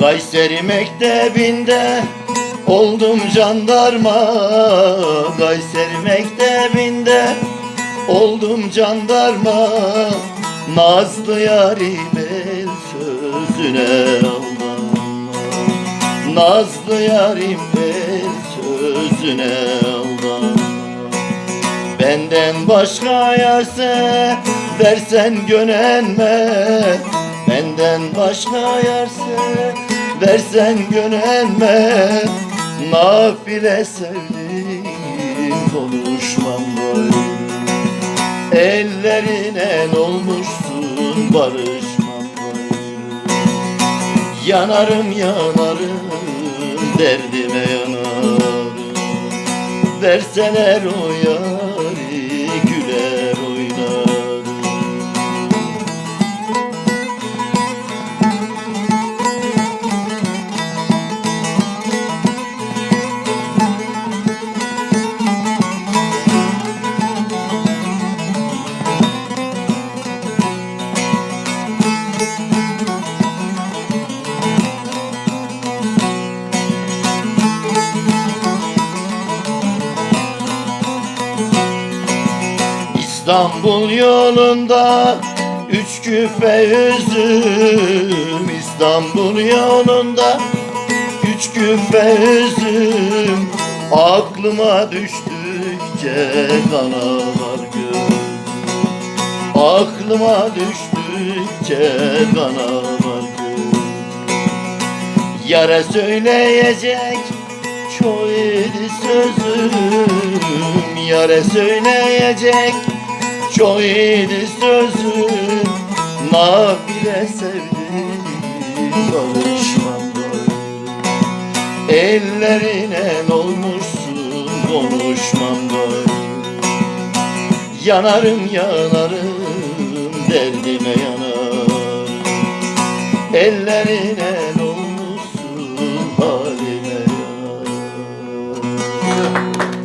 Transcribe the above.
Kayseri mektebinde oldum jandarma. Kayseri mektebinde oldum jandarma. Nazlı yarim el sözüne Nazlı yarim el sözüne aldanma. Benden başka yarse versen gönenme. Benden başka yarse versen gönenme Nafile sevdim konuşmam böyle. Ellerine olmuşsun barışmam böyle. Yanarım yanarım derdime yanarım. Verseler o yari İstanbul yolunda üç küfe üzüm İstanbul yolunda üç küfe üzüm Aklıma düştükçe kanalar göz Aklıma düştükçe kanalar göz Yara söyleyecek idi sözüm. Yara söyleyecek çok idi sözüm Nafile sevdim böyle. Ellerine olmuşsun konuşmam böyle. Yanarım yanarım derdime yanarım Ellerine